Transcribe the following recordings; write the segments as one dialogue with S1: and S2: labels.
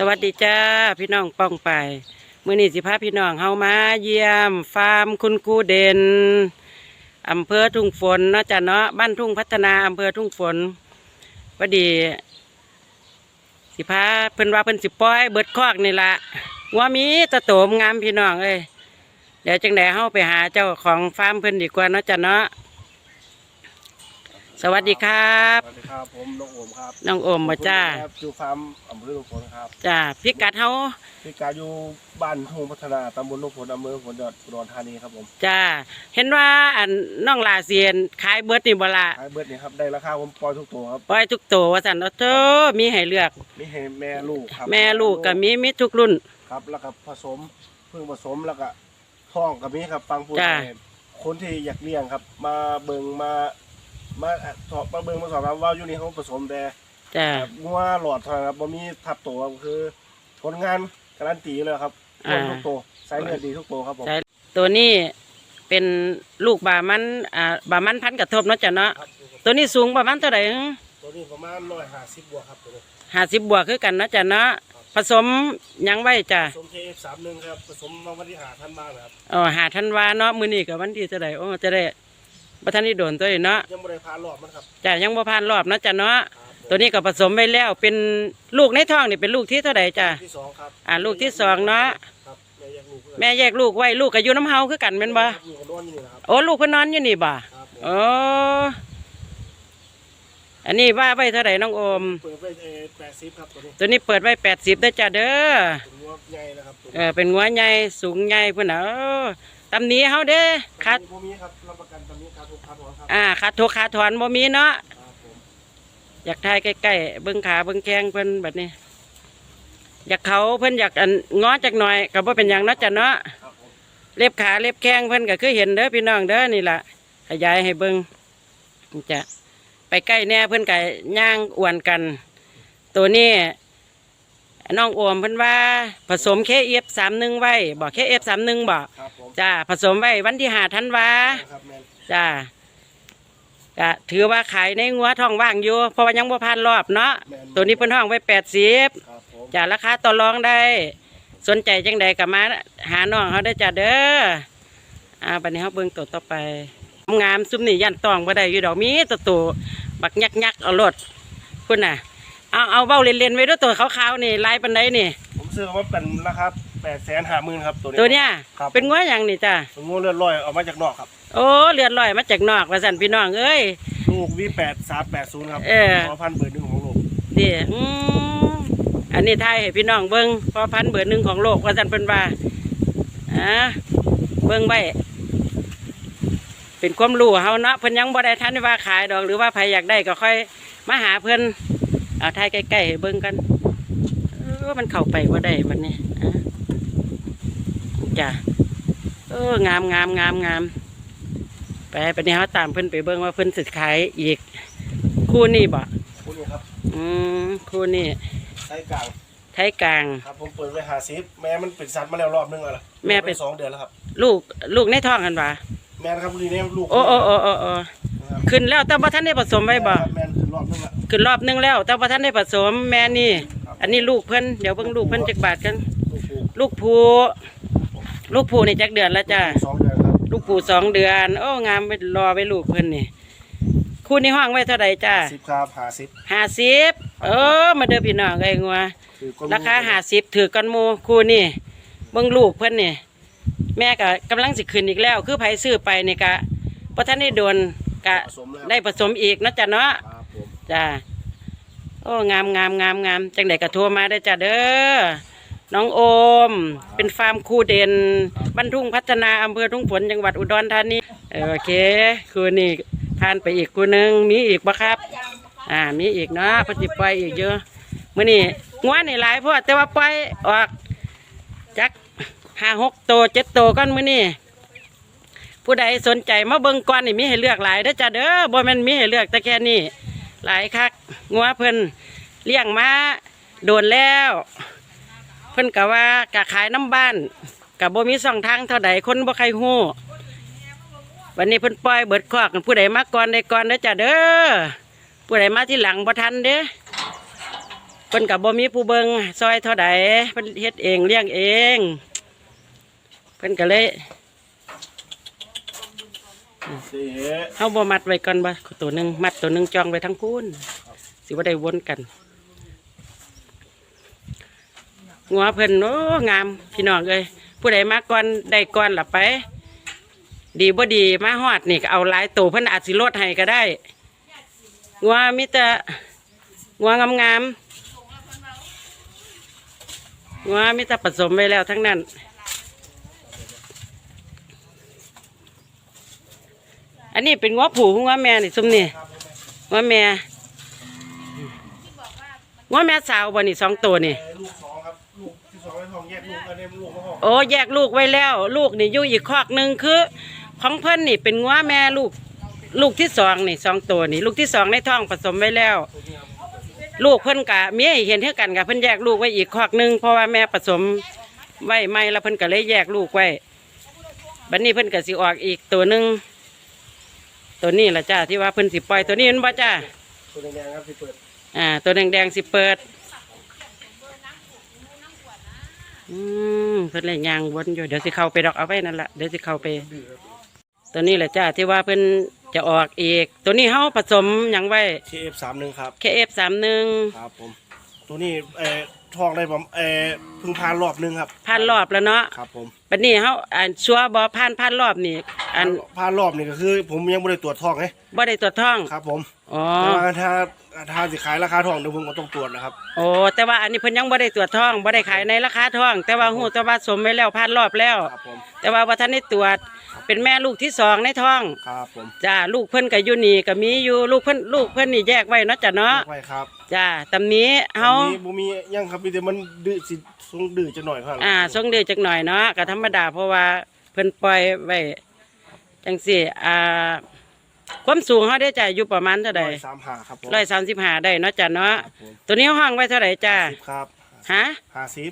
S1: สวัสดีจ้าพี่น้องป้องไปมื้อนี้สิพาพี่น้องเฮามาเยี่ยม ฟาร์มคุณครูเด่นอำเภอทุ่งฝนเนาะจ้ะเนาะบ้านทุ่งพัฒนาอำเภอทุ่งฝนพอดี สิพาเพิ่นว่าเพิ่นสิปล่อย เบิดคอกนี่ละว่ามีตะโตมงามพี่น้องเอ้ยเดี๋ยวจังไดเฮาไปหาเจ้าของฟาร์มเพิ่นดีกว่าเนาะจ้ะเนาะ สวัสดีครับ
S2: สวัสดีครับผมน้องโอมครับ
S1: น้องโอมบ่จ้า
S2: ครับอยู่ฟาร์มอำเภอหลวงพลครับ
S1: จ้าพิกัดเฮา
S2: พี่การอยู่บ้านทุ่งพัฒนาตำบลหลวงพลอำเภอหลวงพลจังหวัดอุดรธานีครับผม
S1: จ้าเห็นว่าอันน้องลาเซียนขายเบิดนี่บ่ละ
S2: ขายเบิร์ดนี่ครับได้ราคาผมปล่อยทุกตัวครับ
S1: ปล่อยทุกตัวว่าสันโอ้โตมีให้เลือก
S2: มีให้แม่ลูกครับ
S1: แม่ลูกก็มีมีทุกรุ่น
S2: ครับแล้วก็ผสมเพิ่งผสมแล้วก็ท้องกับมีครับฟังพูด
S1: จ้า
S2: ให้คนที่อยากเลี้ยงครับ มาเบิ่งมา มาอะสอบมาเบิ่งมาสอบถามว่าอยู่นี่เขาผสมแต่
S1: จ้า
S2: แบบงัวหลอดเท่านั้นครับบ่มีทับตัวครับคือผลงานการันตีเลยครับ
S1: อ่า
S2: ทุกตัวไซส์เลือดดีทุกตัวครับผม
S1: ใช่ตัวนี้เป็นลูกบามันอ่าบามันพันกระทบเนาะจ้ะเนาะ
S2: ครับ
S1: ตัวนี้สูงประมาณเท่าไหร่
S2: ตัวนี้ประมาณร้อยห้าสิบบวกครับตัวนี้
S1: ห้าสิบบวกคือกันเนาะจ้ะเนาะผสมหยังไว้จ้ะ
S2: ผสม KF สามหนึ่งครับผสมมาวันที่หาท่านบ้างนะครับ
S1: อ๋อหาทันวาเนาะมื้อนี้กับวันที่เท่าไหร่โอ้จะได้ บ่ทันได้โดนตัวนี้เนาะ
S2: ยังไม่ได้พารอบมันครับ
S1: จ้ะยังบ่ผ่านรอบเนาะจ้ะเนาะ
S2: ครับ
S1: ตัวนี้ก็ผสมไว้แล้วเป็นลูกในท้องนี่เป็นลูกที่เท่าไหร่จ้ะ
S2: ที่สองครับ
S1: อ่าลูกที่สองเนาะ
S2: ครับแม่แยกลูกเพื่อน
S1: แม่แยกลูกไว้ลูกก็อยู่น้ำเฮาคือกันแม่นบ่
S2: ครับอยู่กับน้องอยู่นี่นะครับ
S1: โอ้ลูกเพิ่นนอนอยู่นี่บ่
S2: ครับผม
S1: โอ้อันนี้ว่าไว้เท่าไหร่น้องโอม
S2: เปิดไปแปดสิบครับตัวนี้
S1: ตัวนี้เปิดไว้แปดสิบได้อจ้ะเด้อ
S2: เป็นงัวใหญ่นะครับตัว
S1: เออเป็นงัวใหญ่สูงใหญ่เพิ่นน่ะเออตำหนี้เฮาเด้อคัด
S2: พวกนี้ครับรับประกันต อนนี้การทุกคาถอนครับ
S1: อ่าคัดทุกขาถอนบ่มีเนาะ
S2: ครับผม
S1: อยากทายใกล้ๆเบิ่งขาเบิ่งแข้งเพิ่นบัดนี้ อยากเขาเพิ่นอยากอันง้อจักหน่อยก็บ่เป็นหยังเนาะจ้ะเนาะ
S2: ครับผม
S1: เล็บขาเล็บแข้งเพิ่นก็คือเห็นเด้อพี่น้องเด้อนี่ล่ะขยายให้เบิ่งจะไปใกล้แน่เพิ่นก็ย่างอ้วนกัน ตัวนี้น้องโอมเพิ่นว่า ผสมเคเอฟสามหนึ่งไว้บอกเคเอฟสามหนึ่งบอก
S2: ครับผม
S1: จ้าผสมไว้วันที่หาธันวา
S2: ครับแม่น
S1: จ้า ก็ถือว่าขายในงัวท้องว่างอยู่ เพราะว่ายังบ่ผ่านรอบเนาะ
S2: แม่น
S1: ตัวนี้เพิ่นห้องไว้แปดสิบ
S2: ครับผม
S1: จ้าราคาต่อรองได้ สนใจจังใดก็มาหาน้องเขาได้อจ้าเด้ออ่าบัดนี้เขาเบิ่งตัวต่อไปงามซุ่มนี่ยันตองบ่ได้อยู่ดอกมีแตัวตัวบักยักยักๆเอารถคุณน่ะ เอาเอาเบ้าเล่นๆไว้ด้วยตัวขาวๆนี่ลายปันไดนี่
S2: ผมซื้อมาเป็นราคาแปดแสนห้าหมื่นครับตัวนี้
S1: ตัวเนี้ย
S2: ครับ
S1: เป็นงัวอย่างนี่จ้า
S2: เป็นงูเลือดลอยออกมาจากนอกครับ
S1: โอ้เลือดลอยมาจากนอกว่าสันพี่น้องเอ้ย
S2: ลูกวีแปดสามแปดศูนย์ครับ
S1: เออ
S2: ขอพันเบิร์ดหนึ่งของลูก
S1: ดิอืมอันนี้ไทยให้พี่น้องเบิ้งพอพันธุ์เบอร์หนึ่งของโลกว่าสันเป็นว่าอ่าเบิ้งไว้เป็นความรู้เฮาเนาะเพิ่นยังบ่ได้ทันได้ว่าขายดอกหรือว่าใครอยากได้ก็ค่อยมาหาเพิ่นเอาไทยใกล้ๆให้เบิ้งกันเออมันเข้าไปว่าได้มันนี่อะจ้ะเอองามงามงามงามไป ไปนี่เขาตามเพิ่นไปเบิ้งว่าเพิ่นสิขายอีก คู่นี่บ่
S2: พวกนี้ครับ
S1: อืมคู่นี่
S2: ไซส์กลาง
S1: ไทยกลาง
S2: ครับผมเปิดไว้หาซิปแม่มันเป็นสัตว์มาแล้วรอบนึงแล้วล่ะ
S1: แม่เป็น
S2: สองเดือนแล้วครับ
S1: ลูกลูกในท้องกันปะ
S2: แม่นะครับนี่เนี่ยลูก
S1: โอ้โอ้โอ้โอ้โอ้
S2: นะครับ
S1: ขึ้นแล้วแต่ว่าท่านได้ผสมไว้บ่
S2: แม่นขึ้นรอบนึงละ
S1: ขึ้นรอบนึงแล้ว แต่ว่าท่านได้ผสมแม่นี่ อันนี้ลูกเพิ่นเดี๋ยวเพิ่งลูกเพิ่นจักบาทกัน
S2: ลูกผู
S1: ลูกผูลูกผูนี่จักเดือนแล้วจ้า
S2: สองเดือนครับ
S1: ลูกผูสองเดือน โอ้งามไปรอไว้ลูกเพิ่นนี่คู่นี้ห้องไว้เท่าไหร่จ้า
S2: สิบครับหาซิป
S1: ห้าสิบเออมาเด้อพี่น้องไอ้งัว
S2: คือก้น
S1: ราคาห้าสิบถือกันหมูคู่นี่เบิ่งลูกเพิ่นนี่แม่ก็กำลังสิขึ้นอีกแล้ว คือไผซื้อไปนี่กะพอท่านได้โดนกะ
S2: ผสมแล้ว
S1: ได้ผสมอีกเนาะจ้ะเนาะ
S2: ครับผม
S1: จ้า โอ้ งามงามงามงามจังไดก็โทรมาได้อจ้ะเด้อ น้องโอม เป็นฟาร์มคูเด่นบ้านทุ่งพัฒนาอำเภอทุ่งฝนจังหวัดอุดรธานีเออโอเคคืนนี้ผ่านไปอีกคูหนึงมีอีกปะครับ อ่ามีอีกเนาะพอสิปล่อยอีกเยอะมื้อนี้งัวนี่หลายพวกแต่ว่าปล่อยออกจักห้าหกโตวเจ็ดโตวก้อนมื้อนี้ผู้ใดสนใจมาเบิ่งก่อนนี่มีให้เลือกหลายเด้อจ้ะเด้อบ่แม่นมีให้เลือกแต่แค่นี้หลายคักงัวเพิ่นเลี้ยงมาโดนแล้ว พิ่นกะว่ากะขายน้ำบ้านกะบ่มีช่องทางเท่าใดคนบ่ใครฮู้วันนี้เพิ่นปล่อยเบิดคอกผู้ใดมาก่อนได้ก่อนเด้อจ้ะเด้อผู้ใดมาที่หลังบ่ทันเด้เพิ่นกับบ่มีผู้เบิงซอยเท่าใดเพิ่นเฮ็ดเองเลี้ยงเอง เพิ่นก็เลย
S2: เสีย
S1: เฮาบ่มัดไว้ก่อนบ่ตัวหนึงมัดตัวหนึงจองไว้ทั้งพูนสิบ่ได้วนกัน งัวเพิ่นโอ้งาม พี่น้องเอ้ยผู้ใดมาก่อนได้ก่อนล่ะไป ดีบ่ดีมาฮอดนี่ก็เอาหลายตัวเพิ่นอาจสิลดให้ก็ได้งัวมีแต่งัวงามๆงัวมีแต่ผสมไว้แล้วทั้งนั้น อันนี้เป็นงัวผูงัวแม่นี่ซุมนี่งัวแม่งัวแม่สาวบ่นี่สองตัวนี่
S2: สองครับลูกที่สองในท้องแยกลูกอันนี้ลูกของพ่อ
S1: โอ้แยกลูกไว้แล้ว ลูกนี่อยู่อีกคอกหนึ่งคือ ของเพิ่นนี่เป็นงัวแม่ลูก ลูกที่สองนี่สองตัวนี่ ลูกที่สองในท้องผสมไว้แล้ว ลูกเพิ่นกะเมียเห็นเท่ากันกับเพิ่นแยกลูกไว้อีกคอกหนึ่งเพราะว่าแม่ผสมไว้ไม่แล้วเพิ่นก็เลยแยกลูกไว้บัดนี้เพิ่นก็สิออกอีกตัวหนึ่งตัวนี้ล่ะจ้าที่ว่าเพิ่นสิปล่อยตัวนี้มันบ่จ้า
S2: ตัวแดงๆครับที่เปิด
S1: อ่าตัวแดงๆสิเปิด อืมเพิ่นเลยยางวนอยู่เดี๋ยวสิเข้าไปดอกเอาไว้นั่นแหละเดี๋ยวสิเข้าไป ตัวนี้แหละจ้าที่ว่าเพิ่นจะออกอีก ตัวนี้เฮาผสมหยังไว้
S2: KF สามหนึ่งครับ
S1: KF สามหนึ่ง
S2: ครับผม ตัวนี้เอ่อทองได้ผมเอ่อเพิ่งผ่านรอบหนึงครับ
S1: ผ่านรอบแล้วเนาะ
S2: ครับผม
S1: บัดนี้เฮาอ่านชัวร์บ่ผ่านผ่านรอบนี่อัน
S2: ผ่านรอบนี่ก็คือ ผมยังไม่ได้ตรวจทองไง
S1: บ่ได้ตรวจท้อง
S2: ครับ ผม
S1: อ๋อ
S2: แต่ว่าถ้าถ้าสิขายราคาทองเดี๋ยวผมก็ต้องตรวจนะครับ
S1: โอ้แต่ว่าอันนี้เพิ่นยังบ่ได้ตรวจท้องบ่ได้ขายในราคาท้อง แต่ว่าฮู้แต่ว่าสมไว้แล้วผ่านรอบแล้ว
S2: ครับผม
S1: แต่ว่าบ่ทันได้ตรวจเป็นแม่ลูกที่สองในท้อง
S2: ครับผม
S1: จ้าลูกเพิ่นก็อยู่นี่ก็มีอยู่ลูกเพิ่นลูกเพิ่นนี่แยกไว้เนาะจ้ะเนาะ
S2: ไว้ครับ
S1: จ้าตำนี้เฮา
S2: มีบ่มียังครับมีแต่มันดื้อสิทรงดื้อจะหน่อยครับ
S1: อ่าส่งเดือจักหน่อยเนาะก็ธรรมดาเพราะว่าเพิ่นปล่อยไว้จังซี่อ่าความสูงเฮาได้จ้ะอยู่ประมาณเท่าใด
S2: ร้อยสามหาครับผม
S1: 135ได้เนาะจ้ะเนาะ
S2: ครับผม
S1: ตัวนี้ห้องไว้เท่าไหร่จ้า
S2: สิบครับ
S1: ฮะ
S2: ห้าสิบ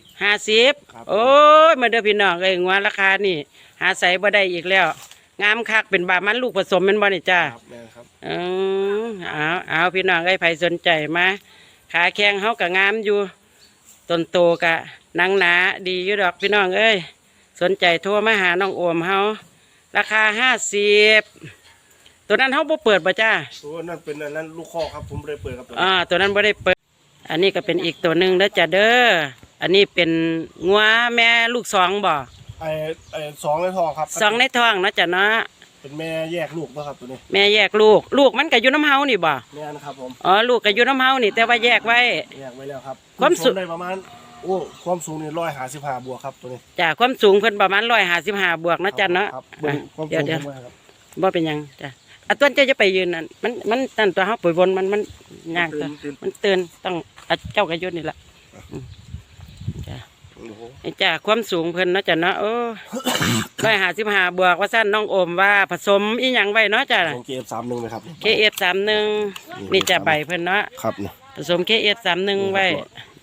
S2: ครับ
S1: 50โอ้ย มาเด้อพี่น้องเอ้ยงัวราคานี่ หาใส่บ่ได้อีกแล้ว งามคักเป็นบามันลูกผสมแม่นบ่นี่จ้า
S2: ครับแม่นครับ
S1: อืมเอาเอาพี่น้องไอ้ยไผสนใจมาขาแข้งเฮาก็งามอยู่ต้นโตกะหนังหนาดีอยู่ดอกพี่น้องเอ้ยสนใจโทรมาหาน้องโอมเฮาราคาห้าสิบตัวนั้นเฮาบ่เปิดบ่จ้า
S2: ตัวนั้นเป็นอันนั้นลูกคอกครับผมเลยเปิดครับตัว
S1: อ่าตัวนั้นบ่ได้เปิด อันนี้ก็เป็นอีกตัวหนึ่งเด้อจ้าเด้อ อันนี้เป็นงัวแม่ลูกสองบ่
S2: ไอ้ไอ้สองในทองครับ
S1: สองในท้องเนาะจ้ะเนาะ
S2: เป็นแม่แยกลูกนะครับตัวนี้
S1: แม่แยกลูก ลูกมันก็อยู่น้ำเฮานี่บ่
S2: แม่นะครับผม
S1: อ๋อลูกก็อยู่น้ำเฮานี่ แต่ว่าแยกไว้
S2: แยกไว้แล้วครับ
S1: ความสู
S2: ได้ประมาณโอ้ความสูงนี่ร้อยห้าสิบห้าบวกครับตัวนี้
S1: จ้ะความสูงเพิ่นประมาณร้อยห้าสิบห้าบวกเนาะจ้ะเนาะ
S2: ครับ
S1: อะ
S2: ความ
S1: เดี๋ย
S2: สู
S1: ว
S2: ง
S1: เดี๋ยว
S2: ผมว่าครับ
S1: บ่เป็นหยังจ้ะอะต้นเจ้าจะไปยืนนั่นมันมันนั่นตัวเฮาปุ๋ยวนมันมันยากตัว
S2: ตื่น
S1: มันเตือนต้องอะเจ้าก็อยุดนี่แหละ อืมจ้ะ
S2: โอ้โห
S1: นี่จ้ะความสูงเพิ่นเนาะจ้ะเนาะโอ้ร้อยห้าสิบห้าบวกว่าสั้นน้องโอมว่าผสมอีหยังไว้เนาะจ้ะ
S2: ของเกมสามหนึ่งนะครับ
S1: KF สามหนึ่งนี่จะใบเพิ่นเนาะ
S2: ครับนี่
S1: ผสม KF สามหนึ่งไว้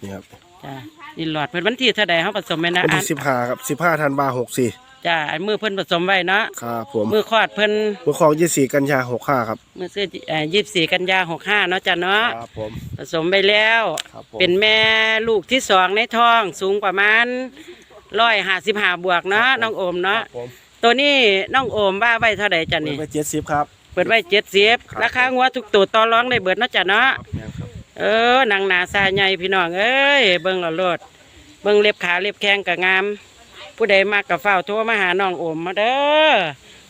S2: นี่ครับ
S1: จ้ะนี่หลอดเพิ่นวันที่เท่าใดเฮาผสมไว้นะ
S2: วัน
S1: อะ
S2: ที่สิบห้าครับสิบห้าธันวาหกสี่
S1: จ้ะอันมือเพิ่นผสมไว้เนาะ
S2: ครับผม
S1: มือคลอดเพิ่น
S2: มือของยี่สี่กันยาหกห้าครับ
S1: มือซื้อเอ่อยี่สิบสี่กันยาหกห้าเนาะจ้ะเนาะ
S2: ครับผม
S1: ผสมไปแล้ว
S2: ครับผม
S1: เป็นแม่ลูกที่สองในท้องสูงประมาณร้อยห้าสิบห้าบวกเนาะน้องโอม
S2: ค
S1: เนาะ
S2: รับผม
S1: ตัวนี้น้องโอมว่าไว้เท่าไหร่จ้ะ
S2: เปิด
S1: นี่
S2: ไปเจ็ดสิบครับ
S1: เปิดไว้เจ็ดสิบ
S2: ครับ
S1: ราคางัวทุกตัวต่อรองได้เบิดเนาะจ้ะเนาะ
S2: ครับแม่นครับ
S1: เออหนังหนาซาใหญ่พี่น้องเอ้ยเบิ่งและโลดเบิ่งเล็บขาเล็บแข้งก็งาม ผู้ใดมากกับเฝ้าวโทรมาหาน้องโอมมาเด้อ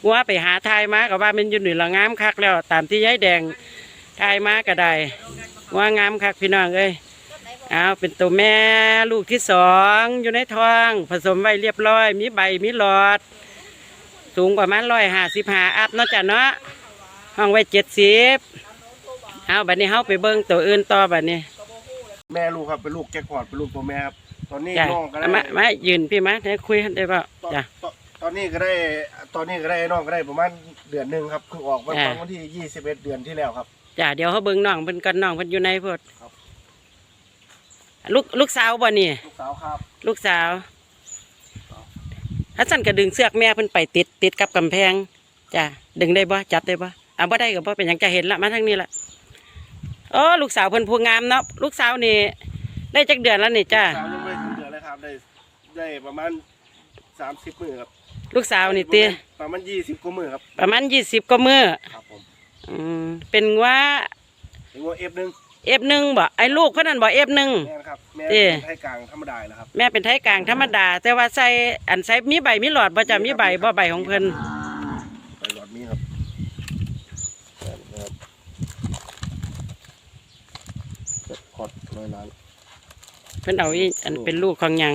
S1: งัวไปหาทายมากับว่ามันอยู่หนี่ละงามคักแล้ว ตามที่ยายแดงทายมาก็ได้งัวงามคักพี่น้องเอ้ยเอาเป็นตัวแม่ลูกที่สองอยู่ในท้อง ผสมไว้เรียบร้อย มีใบมีหลอด สูงประมาณร้อยห้าสิบห้าอัพเนาะจ้ะเนาะห้องไว้เจ็ดสิบเอาบัดนี้เฮาไปเบิ่งตัวอื่นต่อบัดนี้
S2: แม่ลูกครับเป็นลูกแจ็คพอตเป็นลูกตัวแม่ครับ ตอนนี้
S1: จ้ะ
S2: น้องก็ได้
S1: เอามามายืนพี่มาได้คุยกันได้ป่ะ
S2: ตอน
S1: จ้ะ
S2: ตอนตอนนี้ก็ได้ตอนนี้ก็ได้น้องก็ได้ประมาณเดือนหนึ่งครับเพิ่งออกมา
S1: อ่า
S2: ตอนวันที่ยี่สิบเอ็ดเดือนที่แล้วครับ
S1: จ้ะเดี๋ยวเขาเบิ่งน้องเพิ่นกันน้องเพิ่นอยู่ในพด
S2: ครับ
S1: ลูกลูกสาวบ่นี่
S2: ลูกสาวครับ
S1: ลูกสาวฮัสซันก็ดึงเสือกแม่เพิ่นไปติดติดกับกำแพงจ้ะดึงได้บ่จับได้บ่อ่าบ่ได้ก็บ่เป็นหยังจะเห็นละมาทางนี้ละโอ้ลูกสาวเพิ่นผู้งามเนาะลูกสาวนี่ได้จักเดือนแล้วนี่จ้า
S2: สาวยัง ได้ได้ประมาณสามสิบมือครับ
S1: ลูกสาวนี่ตี
S2: ประมาณยี่สิบกว่ามือครับ
S1: ประมาณยี่สิบก็มือ
S2: ครับผม
S1: อืมเป็นว่า
S2: ถึงว่าเอฟหนึ่ง
S1: เอฟหนึ่งบ่ไอ้ลูกเขานั่นบ่เอฟหนึ่ง
S2: แม่นะครับแม่
S1: เอ๊ะ
S2: เป็นให้กลางธรรมดาแล้วครับ
S1: แม่เป็นไทยกลางธรรมดา แต่ว่าใส่อันใส่มีใบมีหลอดบ่จ้ะมีใบบ่ใบของเพิ่น
S2: ไปหลอดมีครับครับเจ็ดพอดร้อยล้าน
S1: เพิ่นเอาอีอันเป็นลูกของหยัง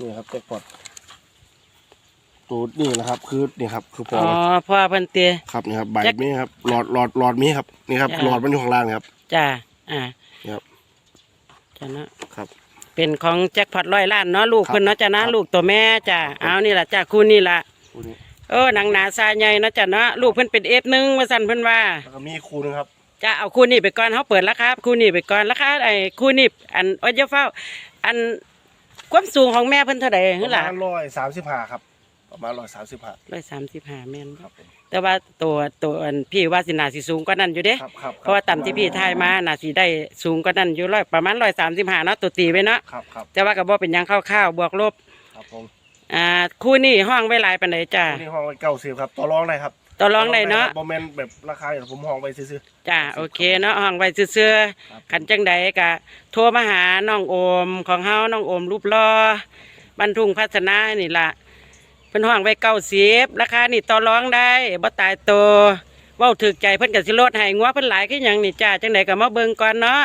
S2: นี่ครับแจ็คพอตตัวนี่นะครับ คือนี่ครับ คือพอ
S1: อ๋อ
S2: มัน
S1: พ่อเพิ่นเตีย
S2: ครับนี่ครับใบ
S1: แจ็ค
S2: นี้ครับหลอดหลอดหลอดมีครับนี่ครับ
S1: จ้ะ
S2: หลอดมันอยู่ข้างล่างครับ
S1: จ้าอ่า
S2: ครับ
S1: จ้ะเนาะ
S2: ครับ
S1: เป็นของแจ็คพอตร้อยล้านเนาะลูก
S2: ครับ
S1: เพิ่นเนาะจ้ะนะครับ ลูกตัวแม่จ้ะเอานี่ล่ะจ้ะคู่นี่ล่ะ
S2: คู่นี้
S1: เออหนังหนาซาใหญ่เนาะจ้ะเนาะลูกเพิ่นเป็นเอฟหนึ่งว่าซั่นเพิ่นว่า
S2: แล้วก็มีอีกคู่หนึงครับ
S1: จะเอาคู่นี้ไปก่อนเขาเปิดราคาคู่นี้ไปก่อนราคาไอ้คู่นี้อันโอ้ยเจ้าเฝ้า อัน ความสูงของแม่เพิ่นเท่าใด
S2: ป
S1: หือ
S2: ระ
S1: ล่ะ
S2: มาณร้อยสามสิบห้าครับ ประมาณร้อยสามสิบห้า
S1: ร้อยสามสิบห้าแม่น
S2: ครับผม
S1: แต่ว่าตัวตัวอันพี่ว่าสินาสิสูงกว่านั้นอยู่เด้
S2: ครับครับ
S1: เพราะว่าต่ำที่พี่ทายมาน่าสิได้สูงกว่านั้นอยู่ร้อยประมาณร้อยสามสิบห้าเนาะตัวตีไว้เนาะ
S2: ครับครับ
S1: แต่ว่าก็บ่เป็นหยังคร่าวๆบวกลบ
S2: ครับผม
S1: อ่าคู่นี้ห้องไว้หลายปานใดจ้า
S2: คู่นี้ห้องไว้เก้าสิบครับต่อรองได้ครับ
S1: ต่อรองได้เนาะ
S2: โมเมนต์แบบราคาอย่างผมห้องไว้ซื้อ
S1: จ้าโอเคเนาะห้องไว้ซื่อ
S2: ครับ
S1: ๆขันจังใดก็โทรมาหาน้องโอมของเฮาน้องโอมรูปรอบรรทุงพัฒนานี่ล่ะเพิ่นห้องไว้เก้าสิบราคานี่ต่อรองได้บ่ตายตัวเว้าถึกใจเพิ่นก็สิลดให้งัวเพิ่นหลายคือหยังนี่จ้าจังใดก็มาเบิ่งก่อนเนาะ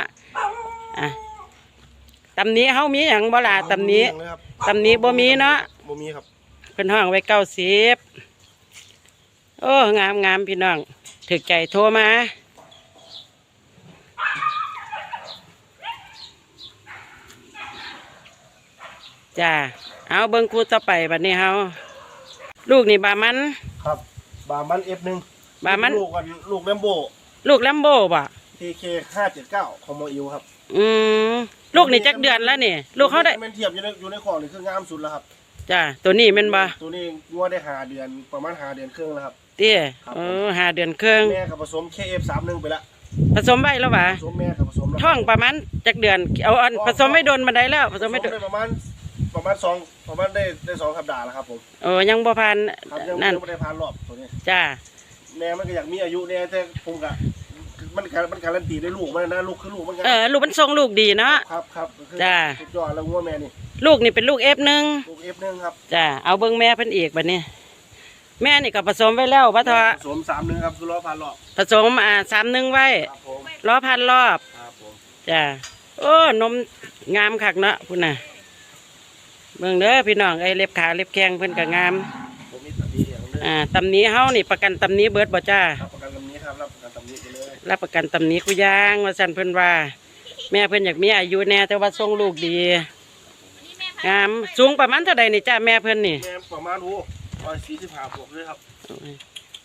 S1: อะตำนี้เฮามีหยังบ่ล่ะ
S2: ๆ
S1: ตำนี้
S2: เลยครับ
S1: ตำนี้บ่มีเนาะ
S2: บ่มีครับ
S1: เพิ่นห้องไว้เก้าสิบ โอ้งามงามพี่น้องถึกใจโทรมาจ้าเอาเบิ่งคู่ต่อไปบัดนี้เฮาลูกนี่บามัน
S2: ครับ บามันเอฟหนึ่ง
S1: บามัน
S2: ลูกกันลูกแลมโบ
S1: ลูกแลมโบบ่
S2: ทีเคห้าเจ็ดเก้าของโมอิวครับ
S1: อืมลูกนี่จักเดือนแล้วนี่ ลูกเขาได้
S2: มันเทียบอยู่ในอยู่ในของนี่คืองามสุดแล้วครับ
S1: จ้าตัวนี้แม่นบ่
S2: ตัวนี้งัวได้หาเดือนประมาณหาเดือนครึ่งแล้วครับ
S1: เตี้ย
S2: ครับ
S1: เออหาเดือนครึ่ง
S2: แม่กับผสม KF สามหนึ่งไปละ
S1: ผสมไว้แล้วบ่
S2: ผสมแม่กับผสมแล้ว
S1: ท้องประมาณจักเดือนเอาอันผสมไม่โดนบันไดแล้วผ
S2: ผ
S1: ส
S2: ส
S1: ม
S2: ม
S1: ไม่โดน
S2: ได้ประมาณประมาณสองประมาณได้ได้สองสัปดาห์แล้วครับผม
S1: โอ้ยังบ่ผ่าน
S2: ครับยัง
S1: นั่น
S2: ยังไม่ได้พานรอบตัวนี้
S1: จ้า
S2: แม่มันก็อยากมีอายุเนี่ยแต่ผมกะมันการมันการันตีได้ลูกมันนะลูกคือลูกมันกัน
S1: เออลูกมันทรงลูกดีเนาะ
S2: ครับครับก็คือ
S1: จ้า
S2: สุดยอดแล้วงัวแม่นี่
S1: ลูกนี่เป็นลูกเอฟหนึ่ง
S2: ลูกเอฟหนึ่งครับ
S1: จ้าเอาเบิ้งแม่เพิ่นอีกบัดนี้ แม่นี่ก็ผสมไว้แล้วพระทอ
S2: ผสมสามหนึ่งครับสุรอพานรอบ
S1: ผสมอ่าสามหนึ่งไว้
S2: ครับผม
S1: ล้อพันรอบ
S2: ครับผม
S1: จ้าโอ้นมงามคักเนาะพุ่นน่ะเบิ่งเด้อพี่น้องไอ้เล็บขาเล็บแข้งเพิ่นก็งาม
S2: ผมมีตัดดีอย่างนึง
S1: อ่าตำหนี้เฮานี่ประกันตำหนี้เบิดบ่จ้า
S2: รับประกันลำนี้ครับรับประกันลำนี้ไปเลย
S1: รับประกันตำหนี้คุยางว่าซั่นเพิ่นว่า แม่เพิ่นอยากมีอายุแน่แต่ว่าทรงลูกดีงามสูงประมาณเท่าใดนี่จ้าแม่เพิ่นนี่
S2: แม่ประมาณโอ้ ร้อยสี่สิบห้าบวกเลยครับ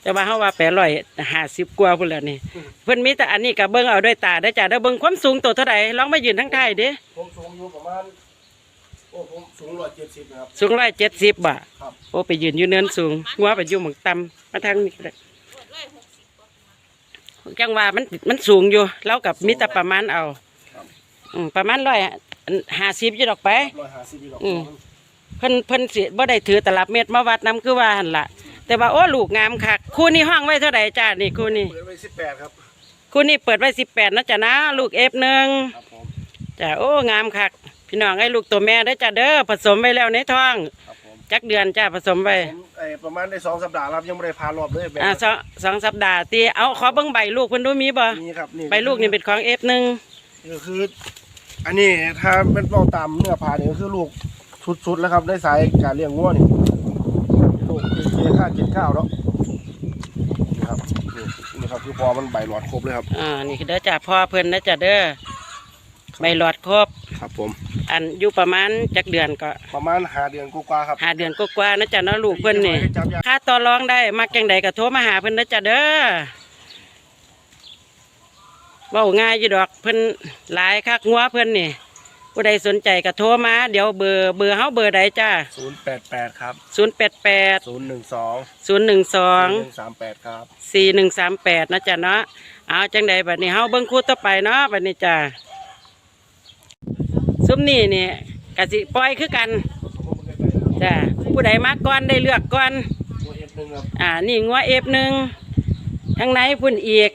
S1: แต่ว่าเฮาว่าแปดร้อยห้าสิบกว่าพุ่นแล้วนี่เพิ่นมีแต่อันนี้ก็เบิ่งเอาด้วยตาได้อจ้าเด้อเบิ่งความสูงตัวเท่าใดลองมายืนทั้งท้ายเด้
S2: ผมสูงอยู่ประมาณ โอ้ผมสูงร้อยเจ็ดสิบนะครับ
S1: สูงร้อยเจ็ดสิบบ่ะ
S2: ครับ
S1: โอ้ไปยืนอยู่เนินสูงหัวไปอยู่หมองต่ำมาทางนี้ก็ได้จังว่ามันมันสูงอยู่เรากับมีแต่ประมาณเอาอืมประมาณร้อยห้าสิบอยู่ดอกไป
S2: ร้อยห้าสิบอยู่ดอก
S1: อืม เพิ่นเพิ่นสิบ่ได้ถือตลับเม็ดมาวัดน้ำคือว่าหั่นล่ะแต่ว่าโอ้ลูกงามคักคู่นี้ห้องไว้เท่าใดจ้านี่คู่นี้
S2: เปิดไว้สิบแปดครับ
S1: คู่นี้เปิดไว้สิบแปดนะจ้ะนะลูกเอฟหนึ่ง
S2: ครับผม
S1: จ้ะโอ้งามคัก พี่น้องไอ้ลูกตัวแม่ได้อจ้ะเด้อผสมไว้แล้วในท้อง
S2: ครับผม
S1: จักเดือนจ้าผสมไว้
S2: ผมไอ้ประมาณได้สองสัปดาห์แล้วครับยังไม่ได้พารอบเลยแบบ
S1: อ่าสองสองสัปดาห์ตีเอาขอเบิ่งใบลูกเพิ่นดูมีบ่
S2: นี่ครับนี่
S1: ใบลูกนี่เป็นของเอฟหนึ่ง
S2: ก็คือ อันนี้ถ้าเป็นเป้าตามเนื้อผ่านี่ก็คือลูก สุดๆแล้วครับได้สายการเลี้ยงงัวนี่ลูกทีเคห้าเจ็ดเก้าแล้วนี่ครับนี่นี่ครับคือพอมันใบหลอดครบเลยครับ
S1: อ่า นี่เด้อจ้ะพ่อเพิ่นนะจ้ะเด้อใบหลอดครบ
S2: ครับผม
S1: อันอยู่ประมาณจักเดือนก็
S2: ประมาณหาเดือนกว่าๆครับ
S1: หาเดือนกว่าๆนะจ้ะเนาะลูกเพิ่นนี่ค่าต่อรองได้มักจังใดก็โทรมาหาเพิ่นนะจ้ะเด้อเว้าง่ายอยู่ดอกเพิ่นหลายคักงัวเพิ่นนี่ ผู้ใดสนใจก็โทรมา เดี๋ยวเบอร์เบอร์เฮาเบอร์ใดจ้า
S2: ศูนย์แปดแปดครับ
S1: 088
S2: ศูนย์หนึ่งสอง
S1: 012
S2: หนึ่งสามแปดครับ
S1: สี่หนึ่งสามแปดนะจ๊ะเนาะเอาจังใดบัดนี้เฮาเบิ่งคู่ต่อไปเนาะบัดนี้จ้ะมนี่เนี่ยกสิปล่อยคือกันจ้าผู้ใดมาก่อนได้เลือกก่อน
S2: ตัวเอฟหนึ่งครับ
S1: อ่า นี่งัวเอฟหนึ่งทั้งไหนพุ่นอีก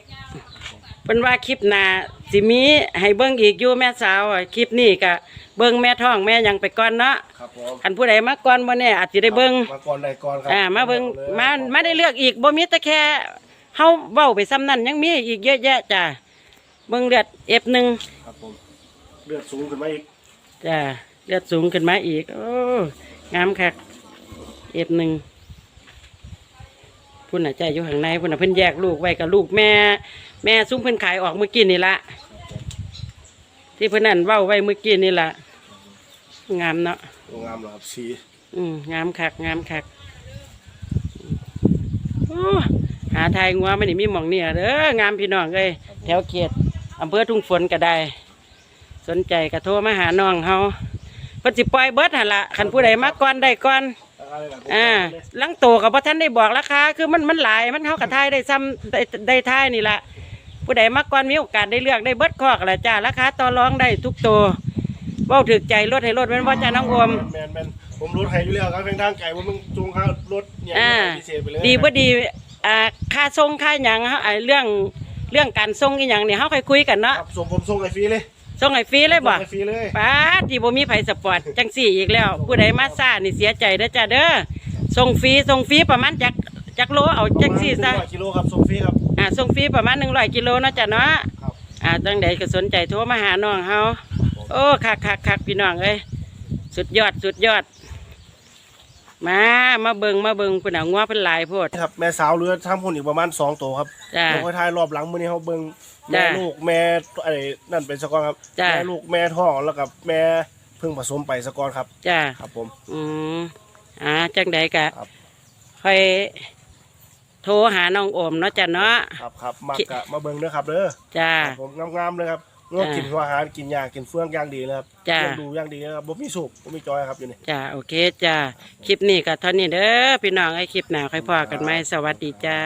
S1: เป็นว่าคลิปหน้า สิมีให้เบิ่งอีกอยู่แม่สาวอะคลิปนี้ก็เบิ่งแม่ท้องแม่หยังไปก่อนเนาะ
S2: ครับผม
S1: คันผู้ใดมาก่อนบ่แน่อาจสิได้เบิ่ง
S2: มาก่อนได้ก่อนครั
S1: อ่ามาเบิ่งมามาได้เลือกอีกบ่มีแต่แค่เฮาเว้าไปซ้ำนั้นยังมีอีกเยอะแยะจ้ะเบิ่งเลือด F1
S2: ครับผมเลือดสูงขึ้นมาอีก
S1: จ้ะเลือดสูงขึ้นมาอีก โอ้งามคัก F1 พุ่นน่ะใจอยู่ข้างในพุ่นน่ะเพิ่นแยกลูกไว้กับลูกแม่ แม่ซุ้มเพิ่นขายออกเมื่อกี้นี่ละ ที่เพิ่นนั่นเว้าไว้เมื่อกี้นี่ละงามเนาะ
S2: ตัวงามเหรอครับสี
S1: อืมงามคักงามคักโอ้หาทายงัวไม่ได้มีหมองเนี่ยเด้องามพี่น้องเอ้ยแถวเขตอำเภอทุ่งฝนก็ได้ สนใจก็โทรมาหาน้องเฮาเพิ่นสิปล่อยเบิดหั่นละคันผู้ใดมาก่อนได้ก่อน
S2: อะไรล่ะ
S1: อ่าลังโตกับพ่ท่านได้บอกราคาคือมันมันหลายมันเฮากระทายได้ซ้ำได้ได้ทายนี่ละ ผู้ใดมาก่อนมีโอกาสได้เลือกได้เบิดคอกแหละจ้าราคาต่อรองได้ทุกตัวเว้าถึกใจลดให้ลดแม่นว่าจ้าน้องอม
S2: แมนแมนผมรถไทยอยู่แล้วครับเพียงทางไก่ผมมึงจูงเขารถเนี่ย
S1: อ่า
S2: พิเศษไปเลย
S1: ดีบ่ดีอ่าค่าส่งค่าหยังเฮาไอ้เรื่องเรื่องการส่งอีหยังนี่เฮาค่อยคุยกันเนาะ
S2: ครับส่งผมส่งไอ้ฟรีเลย
S1: ส่งให้ฟรีเลยบ่
S2: ส่งไอ้ฟรีเลย
S1: ป้าดที่บ่มีไผสปอร์ตจังสี่อีกแล้ว ผู้ใดมาซ่านี่เสียใจเด้อจ้าเด้อส่งฟรีส่งฟรีประมาณจักจักโลเอาจังสี่ซะ
S2: ประมาณ100กิโลครับส่งฟรีครับ
S1: อ่าส่งฟรีประมาณ100กิโลเนาะจ้ะเนาะ
S2: ครับ
S1: อ่าจังใดก็สนใจโทรมาหาน้องเฮาโอ้คักคักคักพี่น้องเอ้ยสุดยอดสุดยอด มามาเบิงมาเบิงพุ่นน่ะงัวเพิ่นหลายโพด
S2: ครับแม่สาวเรือทำคนอีกประมาณสองตัวครับ
S1: จ้า
S2: เดี๋ยวค่อยทายรอบหลังมื้อนี้เขาเบิ่ง
S1: จ้ะ
S2: แม่ลูกแม่อะไรนั่นเป็นสกอนครับ
S1: จ้ะ
S2: แม่ลูกแม่ท้องแล้วกับแม่เพิ่งผสมไปสกอนครับ
S1: จ้า
S2: ครับผม
S1: อืมอ่าจังใดกะ
S2: ครับ
S1: ค่อย โทรหาน้องโอมเนาะจ้ะเนาะ
S2: ครับครับมักกะมาเบิ่งเด้อครับเด้อ
S1: จ้า
S2: ครับผมงามๆเลยครับงอ
S1: จ้ะ
S2: กินหัวอาหารกินยากินเฟื่องอย่างดีเลยครับ
S1: จ้ะ
S2: เลี้ยงดูอย่างดีนะครับบ่มีสุกบ่มีจอยครับอยู่นี่
S1: จ้าโอเคจ้าคลิปนี้ก็เท่านี้เด้อพี่น้องไอ้คลิปหน้าค่อยพอกันไหมสวัสดีจ้า